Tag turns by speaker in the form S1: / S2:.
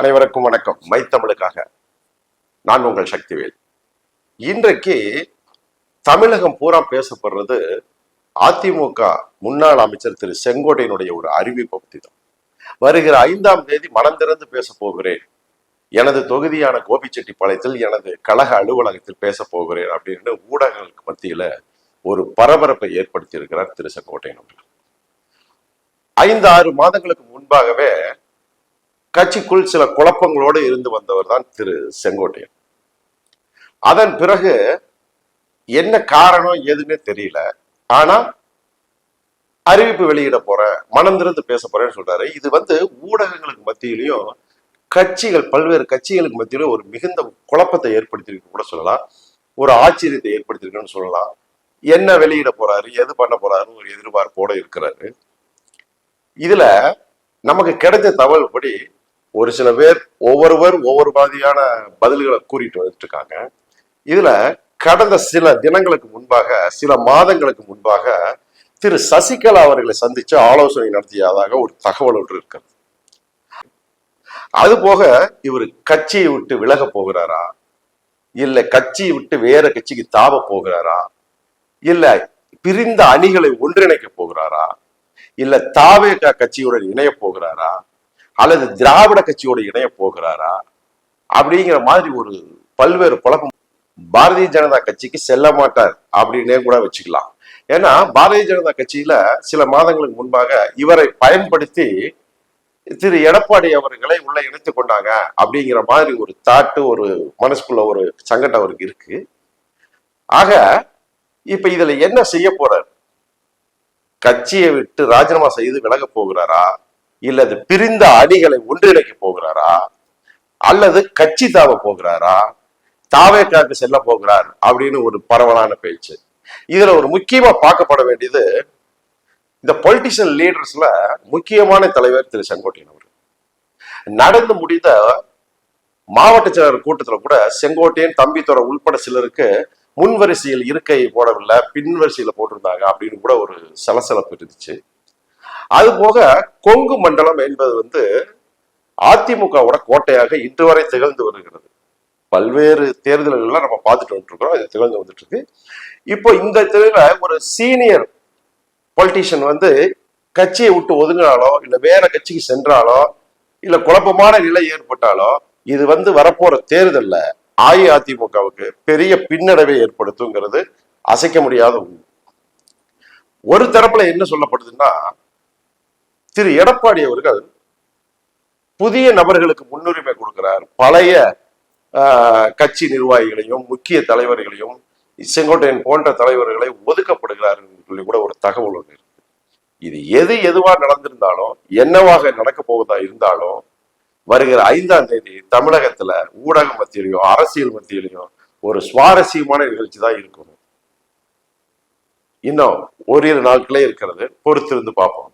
S1: அனைவருக்கும் வணக்கம். மைத்தமிழுக்காக நான் உங்கள் சக்திவேல். இன்றைக்கு தமிழகம் பூரா பேசப்படுறது அதிமுக முன்னாள் அமைச்சர் திரு செங்கோட்டையினுடைய ஒரு அறிவிப்பை பற்றி தான் வருகிற ஐந்தாம் தேதி மனம் திறந்து பேச போகிறேன். எனது தொகுதியான கோபிச்செட்டிப்பாளையத்தில் எனது கழக அலுவலகத்தில் பேச போகிறேன் அப்படின்னு ஊடகங்களுக்கு மத்தியில ஒரு பரபரப்பை ஏற்படுத்தி இருக்கிறார் திரு செங்கோட்டையன் அவர்கள். ஐந்து ஆறு மாதங்களுக்கு முன்பாகவே கட்சிக்குள் சில குழப்பங்களோடு இருந்து வந்தவர் தான் திரு செங்கோட்டையன். அதன் பிறகு என்ன காரணம் எதுன்னு தெரியல. ஆனா அறிவிப்பு வெளியிட போறேன் மனம் திறந்து பேச போறேன்னு சொல்றாரு. இது வந்து ஊடகங்களுக்கு மத்தியிலையும் கட்சிகள் பல்வேறு கட்சிகளுக்கு மத்தியிலும் ஒரு மிகுந்த குழப்பத்தை ஏற்படுத்தியிருக்கு கூட சொல்லலாம். ஒரு ஆச்சரியத்தை ஏற்படுத்தியிருக்குன்னு சொல்லலாம். என்ன வெளியிட போறாரு எது பண்ண போறாருன்னு ஒரு எதிர்பார்ப்போட இருக்கிறாரு. இதுல நமக்கு கிடைச்ச தகவல் படி ஒரு சில பேர் ஒவ்வொருவர் ஒவ்வொரு மாதிரியான பதில்களை கூறிட்டு வந்துட்டு இருக்காங்க இதுல கடந்த சில தினங்களுக்கு முன்பாக சில மாதங்களுக்கு முன்பாக திரு சசிகலா அவர்களை சந்திச்சு ஆலோசனை நடத்தியதாக ஒரு தகவல் ஒன்று இருக்கிறது. அது போக இவர் கட்சியை விட்டு விலக போகிறாரா? இல்ல கட்சியை விட்டு வேற கட்சிக்கு தாவ போகிறாரா? இல்ல பிரிந்த அணிகளை ஒன்றிணைக்க போகிறாரா? இல்ல தாவேகா கட்சியுடன் இணைய போகிறாரா? அல்லது திராவிட கட்சியோடு இணைய போகிறாரா? அப்படிங்கிற மாதிரி ஒரு பல்வேறு குழப்பம் பாரதிய ஜனதா கட்சிக்கு செல்ல மாட்டார் அப்படின்னே கூட வச்சுக்கலாம். ஏன்னா பாரதிய ஜனதா கட்சியில சில மாதங்களுக்கு முன்பாக இவரை பயன்படுத்தி திரு எடப்பாடி அவர்களை உள்ள இணைத்து கொண்டாங்க அப்படிங்கிற மாதிரி ஒரு தாட்டு ஒரு மனசுக்குள்ள ஒரு சங்கடம் அவருக்கு இருக்கு. ஆக இப்ப இதுல என்ன செய்ய போறார்? கட்சியை விட்டு ராஜினாமா செய்து விலக போகிறாரா? இல்லது பிரிந்த அணிகளை ஒன்றிணைக்க போகிறாரா? அல்லது கட்சி தாவ போகிறாரா? தாவேக்காக்கு செல்ல போகிறார் அப்படின்னு ஒரு பரவலான பேச்சு. இதுல ஒரு முக்கியமா பார்க்கப்பட வேண்டியது இந்த பொலிட்டிஷியன் லீடர்ஸ்ல முக்கியமான தலைவர் திரு செங்கோட்டையன் அவர் நடந்து முடிந்த மாவட்ட செயலர் கூட்டத்துல கூட செங்கோட்டையன் தம்பித்துறை உள்பட சிலருக்கு முன் வரிசையில் இருக்கை போடவில்லை பின் வரிசையில போட்டிருந்தாங்க அப்படின்னு கூட ஒரு சலசலப்பு இருந்துச்சு. அது போக கொங்கு மண்டலம் என்பது வந்து அதிமுகவோட கோட்டையாக இன்று வரை திகழ்ந்து வருகிறது. பல்வேறு தேர்தல்கள்லாம் நம்ம பார்த்துட்டு வந்துட்டு இருக்கோம் இது திகழ்ந்து வந்துட்டு இருக்கு இப்போ இந்த தேர்தலில் ஒரு சீனியர் பொலிட்டீஷியன் வந்து கட்சியை விட்டு ஒதுங்கினாலோ இல்ல வேற கட்சிக்கு சென்றாலோ இல்ல குழப்பமான நிலை ஏற்பட்டாலோ இது வந்து வரப்போற தேர்தல்ல அஇஅதிமுகவுக்கு பெரிய பின்னடைவை ஏற்படுத்துங்கிறது அசைக்க முடியாத ஒரு தரப்புல என்ன சொல்லப்படுதுன்னா திரு எடப்பாடி அவர்கள் புதிய நபர்களுக்கு முன்னுரிமை கொடுக்கிறார். பழைய ஆஹ், கட்சி நிர்வாகிகளையும் முக்கிய தலைவர்களையும் செங்கோட்டையன் போன்ற தலைவர்களை ஒதுக்கப்படுகிறார் சொல்லி கூட ஒரு தகவல் ஒன்று இருக்கு. இது எது எதுவா நடந்திருந்தாலும் என்னவாக நடக்க போவதா இருந்தாலும் வருகிற ஐந்தாம் தேதி தமிழகத்துல ஊடக மத்தியிலையும் அரசியல் மத்தியிலையும் ஒரு சுவாரஸ்யமான நிகழ்ச்சி தான் இருக்கணும் இன்னும் ஓரிரு நாட்களே இருக்கிறது. பொறுத்திருந்து பார்ப்போம்.